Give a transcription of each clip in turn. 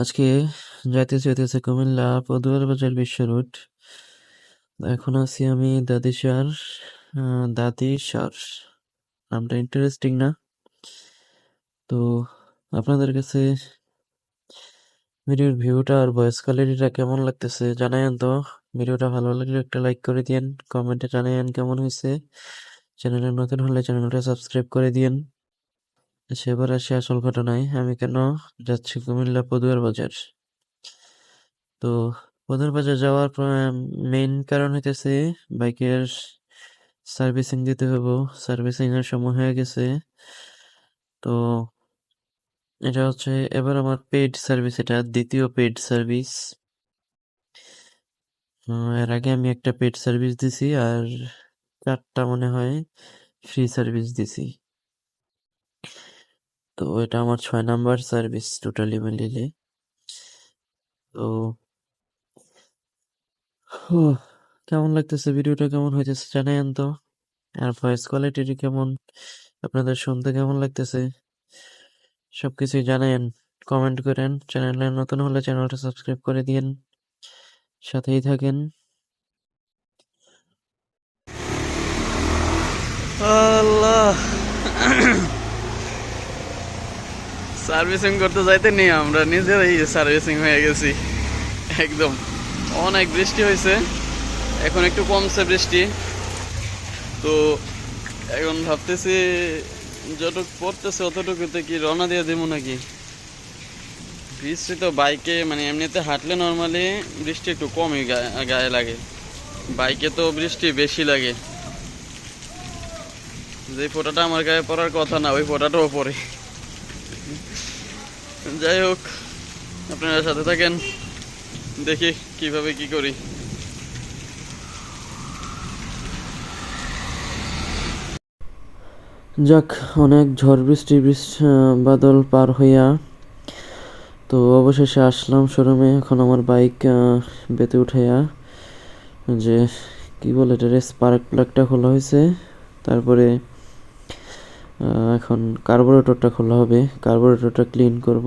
আজকে যাইতেছি হইতেছে কুমিল্লা পদুয়ার বাজার বিশ্ব রোড। এখন আছি আমি দাদিসার দাদিসার নামটা ইন্টারেস্টিং না। তো আপনাদের কাছে ভিডিওর ভিউটা আর ভয়েস কোয়ালিটিটা কেমন লাগতেছে জানায়েন তো। ভিডিওটা ভালো লাগলে একটা লাইক করে দিয়েন কমেন্টে জানায়েন কেমন হয়েছে চ্যানেলে নতুন হলে চ্যানেলটা সাবস্ক্রাইব করে দিয়েন। সেবার আসি আসল ঘটনায় আমি কেন যাচ্ছি কুমিল্লা পদুয়ার বাজার? তো, পদুয়ার বাজার যাওয়ার মেইন কারণ হইতেছে বাইকের সার্ভিসিং দিতে হব সার্ভিসিং এর সময় হয়ে গেছে। তো, এটা হচ্ছে এবার আমার পেইড সার্ভিস এটা দ্বিতীয় পেইড সার্ভিস এর আগে আমি একটা পেইড সার্ভিস দিছি আর চারটা মনে হয় ফ্রি সার্ভিস দিছি। তো এটা আমার ছয় নাম্বার সার্ভিস টোটালি মিলিয়ে তো কেমন লাগতেছে? ভিডিওটা কেমন হয়েছে জানায়েন তো আর ভয়েস কোয়ালিটি কেমন? আপনাদের শুনতে কেমন লাগতেছে? সব কিছুই জানায়েন কমেন্ট করেন। চ্যানেলে নতুন হলে চ্যানেলটা সাবস্ক্রাইব করে দিয়েন। সাথেই থাকেন। আল্লাহ। সার্ভিসিং করতে যাইতে নেই, আমরা নিজেরাই সার্ভিসিং হয়ে গেছি। একদম। অনেক বৃষ্টি হয়েছে, এখন একটু কমছে বৃষ্টি। তো এখন ভাবতেছি যতটুকু পড়তেছে অতটুকুতে কি রওনা দিয়ে দেবো নাকি? বৃষ্টি তো বাইকে মানে এমনিতে হাঁটলে নর্মালি বৃষ্টি একটু কমই গায়ে গায়ে লাগে। বাইকে তো বৃষ্টি বেশি লাগে। যে ফোটাটা আমার গায়ে পড়ার কথা না, ওই ফোটাটাও পড়ে। যাই হোক, আপনারা সাথে থাকেন, দেখি কীভাবে কি করি। যাক, অনেক ঝড় বৃষ্টি বাদল পার হইয়া তো অবশেষে আসলাম শোরুমে। এখন আমার বাইক বেতে উঠাইয়া যে কি বলে এটা স্পার্ক প্লাগটা খোলা হয়েছে তারপরে এখন কার্বোরেটরটা খোলা হবে। কার্বোরেটরটা ক্লিন করব।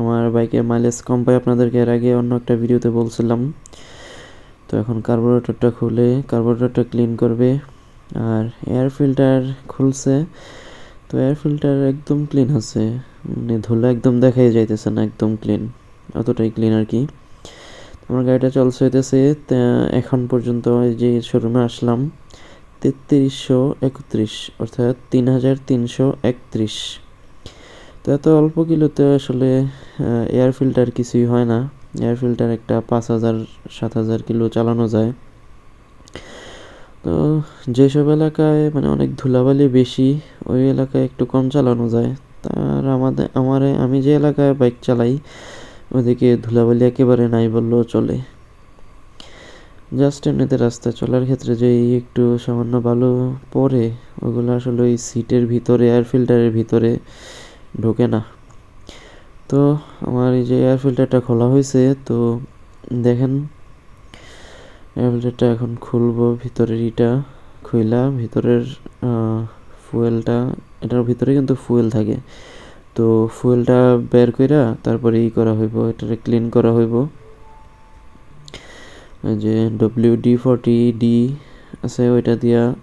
আমার বাইকের মাইলেজ কম পাই আপনাদেরকে। এর আগে অন্য একটা ভিডিওতে বলছিলাম। তো এখন কার্বোরেটরটা খুলে কার্বোরেটরটা ক্লিন করবে। আর এয়ার ফিল্টার খুলছে। তো এয়ার ফিল্টার একদম ক্লিন আছে। মানে ধুলো একদম দেখাই যাইতেছে না, একদম ক্লিন অতটাই ক্লিন আর কি। আমার গাড়িটা চলছে হইতেছে এখন পর্যন্ত যে শোরুমে আসলাম। তেত্রিশশো একত্রিশ, অর্থাৎ তিন হাজার তিনশো একত্রিশ। তো এত অল্প কিলোতে আসলে এয়ার ফিল্টার কিছুই হয় না। এয়ার ফিল্টার একটা পাঁচ হাজার, সাত হাজার কিলো চালানো যায়। তো যেসব এলাকায় মানে অনেক ধুলাবালি বেশি, ওই এলাকায় একটু কম চালানো যায়। তার আমাদের, আমার, আমি যে এলাকায় বাইক চালাই, ওদিকে ধুলাবালি একেবারে নাই বললেও চলে। জাস্ট এমনিতে রাস্তায় চলার ক্ষেত্রে যে একটু সামান্য বালু পড়ে, ওগুলো আসলে ওই সিটের ভিতরে এয়ার ফিল্টারের ভিতরে ঢোকে না। তো আমার এই যে এয়ার ফিল্টারটা খোলা হয়েছে, তো দেখেন এয়ার ফিল্টারটা এখন খুলবো ভিতরের ইটা খুইলা, ভিতরের ফুয়েলটা এটার ভিতরে কিন্তু ফুয়েল থাকে। তো ফুয়েলটা বের কইরা তারপরে ই করা হইব, এটারে ক্লিন করা হইব। যে ডব্লিউ ডি ফর্টি ডি আছে ওইটা দিয়া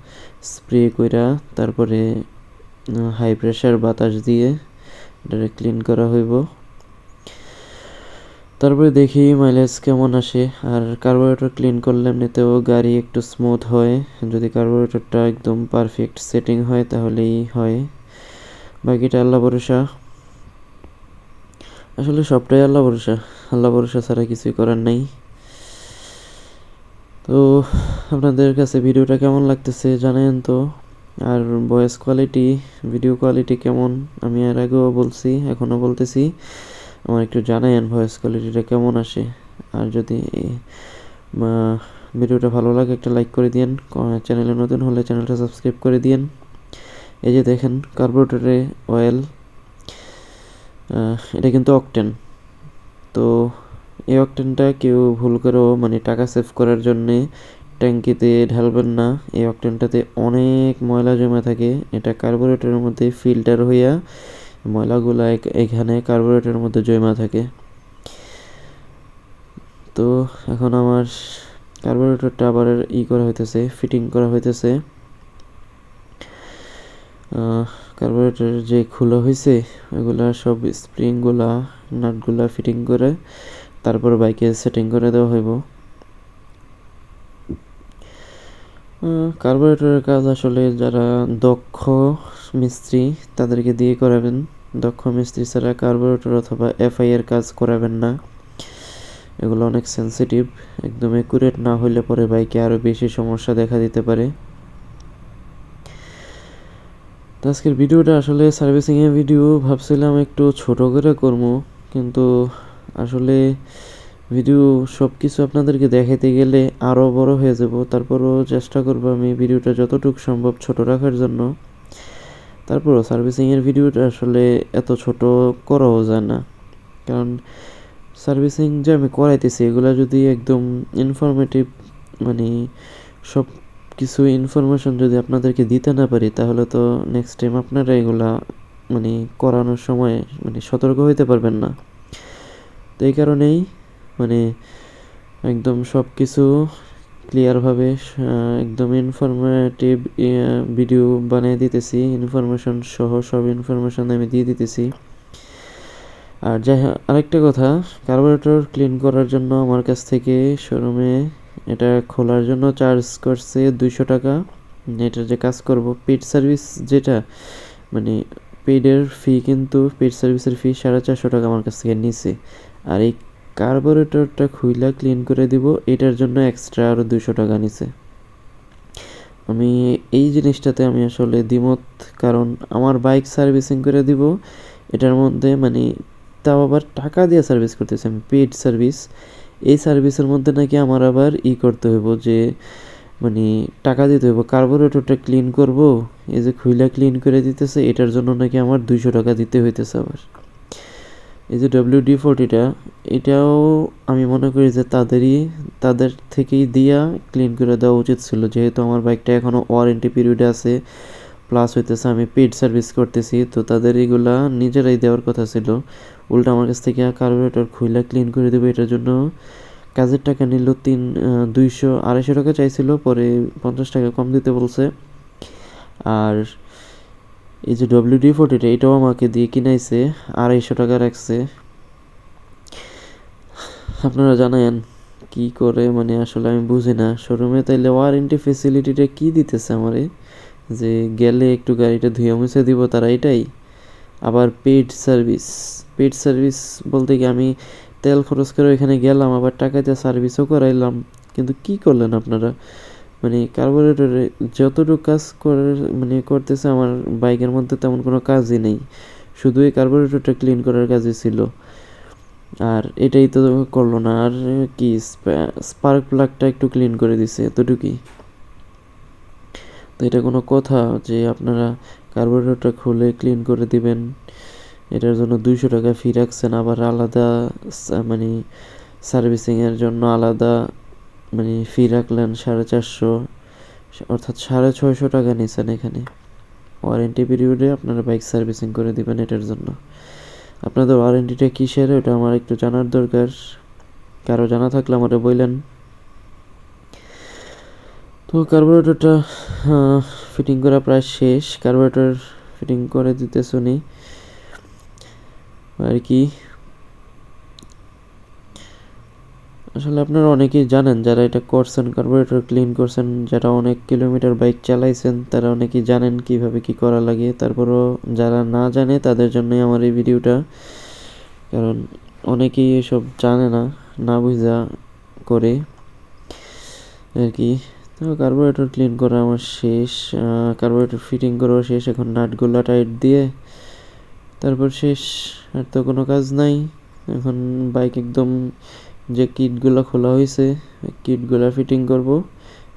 স্প্রে কইরা তারপরে হাই প্রেশার বাতাস দিয়ে এটারে ক্লিন করা হইব। তারপরে দেখি মাইলেজ কেমন আসে। আর কার্বোরেটর ক্লিন করলে এমনিতেও গাড়ি একটু স্মুথ হয়। যদি কার্বোরেটরটা একদম পারফেক্ট সেটিং হয় তাহলেই হয়। বাকিটা আল্লাহ ভরসা। আসলে সবটাই আল্লাহ ভরসা। আল্লাহ ভরসা ছাড়া কিছুই করার নাই। তো, আপনাদের কাছে ভিডিওটা কেমন লাগতেছে জানেন তো? আর ভয়েস কোয়ালিটি ভিডিও কোয়ালিটি কেমন? আমি এর আগেও বলছি, এখনও বলতেছি। আমার একটু জানায়েন ভয়েস কোয়ালিটিটা কেমন আসে। আর যদি ভিডিওটা ভালো লাগে একটা লাইক করে দিয়েন। চ্যানেলে নতুন হলে চ্যানেলটা সাবস্ক্রাইব করে দিয়েন। এই যে দেখেন কার্বোরেটরে অয়েল এটা কিন্তু অকটেন তো এই অকটেনটা কেউ ভুল করেও মানে টাকা সেভ করার জন্যে ট্যাঙ্কিতে ঢালবেন না। এই অকটেনটাতে অনেক ময়লা জমে থাকে। এটা কার্বোরেটরের মধ্যে ফিল্টার হইয়া ময়লাগুলা এখানে কার্বোরেটরের মধ্যে জমা থাকে। তো এখন আমার কার্বোরেটরটা আবার ই করা হইতেছে ফিটিং করা হইতেছে। কার্বোরেটর যে খোলা হয়েছে ওগুলা সব স্প্রিংগুলা নাটগুলা ফিটিং করে তারপর বাইকে সেটিং করে দেওয়া হইব। কার্বোরেটরের কাজ আসলে যারা দক্ষ মিস্ত্রি, তাদেরকে দিয়ে করাবেন। দক্ষ মিস্ত্রি ছাড়া কার্বোরেটর অথবা এফআই এর কাজ করাবেন না। এগুলো অনেক সেন্সিটিভ একদম একুরেট না হইলে পরে বাইকে আরও বেশি সমস্যা দেখা দিতে পারে। তো আজকের ভিডিওটা আসলে সার্ভিসিংয়ের ভিডিও ভাবছিলাম একটু ছোট করে করব, কিন্তু আসলে ভিডিও সব কিছু আপনাদেরকে দেখাইতে গেলে আরও বড় হয়ে যাব। তারপরও চেষ্টা করব আমি ভিডিওটা যতটুকু সম্ভব ছোট রাখার জন্য। তারপরও সার্ভিসিংয়ের ভিডিওটা আসলে এত ছোট করাও যায় না। কারণ সার্ভিসিং যে আমি করাইতেছি, এগুলো যদি একদম ইনফরমেটিভ মানে সব কিছু ইনফরমেশন যদি আপনাদেরকে দিতে না পারি, তাহলে তো নেক্সট টাইম আপনারা এগুলা মানে করানোর সময় মানে সতর্ক হইতে পারবেন না। তো এই কারণেই মানে একদম সব কিছু ক্লিয়ারভাবে একদম ইনফরমেটিভ ভিডিও বানিয়ে দিতেছি। ইনফরমেশন সহ সব ইনফরমেশন আমি দিয়ে দিতেছি। আর যাই আরেকটা কথা কার্বোরেটর ক্লিন করার জন্য আমার কাছ থেকে শোরুমে এটা খোলার জন্য চার্জ করছে দুইশো টাকা। এটার যে কাজ করব পেড সার্ভিস যেটা মানে পেডের ফি কিন্তু পেড সার্ভিসের ফি সাড়ে চারশো টাকা আমার কাছ থেকে নিছে। আর এই কার্বোরেটরটা খুইলা ক্লিন করে দিব, এটার জন্য এক্সট্রা আরও দুশো টাকা নিছে। আমি এই জিনিসটাতে আমি আসলে দ্বিমত, কারণ আমার বাইক সার্ভিসিং করে দিব, এটার মধ্যে মানে তাও আবার টাকা দিয়ে সার্ভিস করতেছি আমি পেড সার্ভিস এই সার্ভিসের মধ্যে নাকি আমার আবার ই করতে হইব যে মানে টাকা দিতে হইব কার্বোরেটরটা ক্লিন করব, এই যে খুইলা ক্লিন করে দিতেছে, এটার জন্য নাকি আমার দুইশো টাকা দিতে হইতেছে আবার। এই যে ডব্লিউ ডি ফোরটিটা এটাও আমি মনে করি যে তাদেরই, তাদের থেকেই দিয়া ক্লিন করে দেওয়া উচিত ছিল। যেহেতু আমার বাইকটা এখনও ওয়ারেন্টি পিরিয়ডে আছে প্লাস হইতেছে আমি পেড সার্ভিস করতেছি, তো তাদের এগুলা নিজেরাই দেওয়ার কথা ছিল। উল্টা আমার কাছ থেকে কার্বোরেটর খুইলা ক্লিন করে দেবে, এটার জন্য কাজের টাকা নিল তিন দুইশো, আড়াইশো টাকা চাইছিল, পরে পঞ্চাশ টাকা কম দিতে বলছে। আর এই যে ডব্লিউ ডি ফোর্টিটা এটাও আমাকে দিয়ে কিনাইছে, আড়াইশো টাকা রাখছে। আপনারা জানেন কি করে মানে আসলে আমি বুঝি না। শোরুমে তাইলে ওয়ারেন্টি ফেসিলিটিটা কি দিতেছে আমারে? যে গেলে একটু গাড়িটা ধুয়ে মুছে দিব তারা এটাই। আবার পেড সার্ভিস পেড সার্ভিস বলতে কি আমি তেল খরচ করে ওইখানে গেলাম, আবার টাকা দিয়ে সার্ভিসও করাইলাম। কিন্তু কি করলেন আপনারা? মানে কার্বোরেটরে যতটুকু কাজ করে মানে করতেছে আমার বাইকের মধ্যে তেমন কোনো কাজই নেই। শুধু এই কার্বোরেটরটা ক্লিন করার কাজই ছিল। আর এটাই তো করল না, আর কি স্পার্ক প্লাগটা একটু ক্লিন করে দিছে এতটুকুই। তো এটা কোনো কথা যে আপনারা কার্বোরেটরটা খুলে ক্লিন করে দিবেন। এটার জন্য দুইশো টাকা ফি রাখছেন, আবার আলাদা মানে সার্ভিসিংয়ের জন্য আলাদা মানে ফি রাখলেন সাড়ে চারশো, অর্থাৎ সাড়ে ছয়শো টাকা নিয়েছেন এখানে। ওয়ারেন্টি পিরিয়ডে আপনারা বাইক সার্ভিসিং করে দিবেন এটার জন্য। আপনাদের ওয়ারেন্টিটা কিসের ওটা আমার একটু জানার দরকার। কারও জানা থাকলে আমাকে বললেন। তো কার্বোরেটরটা ফিটিং করা প্রায় শেষ। কার্বোরেটর ফিটিং করে দিতে শুনি আর কি? আসলে আপনারা অনেকেই জানেন যারা এটা করছেন কার্বোরেটর ক্লিন করছেন, যারা অনেক কিলোমিটার বাইক চালাইছেন, তারা অনেকেই জানেন কীভাবে কি করা লাগে। তারপরও যারা না জানে, তাদের জন্যই আমার এই ভিডিওটা। কারণ অনেকেই এসব জানে না না বুঝা করে আর কি। তো কার্বোরেটর ক্লিন করা আমার শেষ কার্বোরেটর ফিটিং করাও শেষ, এখন নাটগুলো টাইট দিয়ে তারপর শেষ, আর তো কোনো কাজ নাই। এখন বাইক একদম যে কিটগুলো খোলা হয়েছে কিটগুলো ফিটিং করব।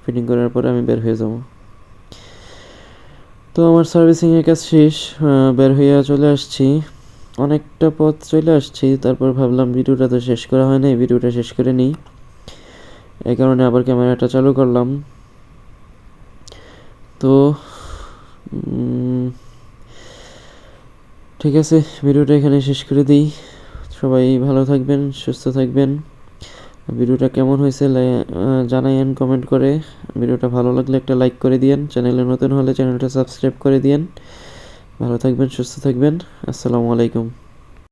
ফিটিং করার পরে আমি বের হয়ে যাব। তো আমার সার্ভিসিংয়ের কাজ শেষ বের হইয়া চলে আসছি। অনেকটা পথ চলে আসছি, তারপর ভাবলাম ভিডিওটা তো শেষ করা হয় নাই, ভিডিওটা শেষ করে নিই। এই কারণে আবার ক্যামেরাটা চালু করলাম। তো ঠিক আছে, ভিডিওটা এখানে শেষ করে দিই। সবাই ভালো থাকবেন, সুস্থ থাকবেন। ভিডিওটা কেমন হয়েছে জানাইয়েন কমেন্ট করে। ভিডিওটা ভালো লাগলে একটা লাইক করে দিয়েন। চ্যানেলে নতুন হলে চ্যানেলটা সাবস্ক্রাইব করে দিয়েন। ভালো থাকবেন, সুস্থ থাকবেন। আসসালামু আলাইকুম।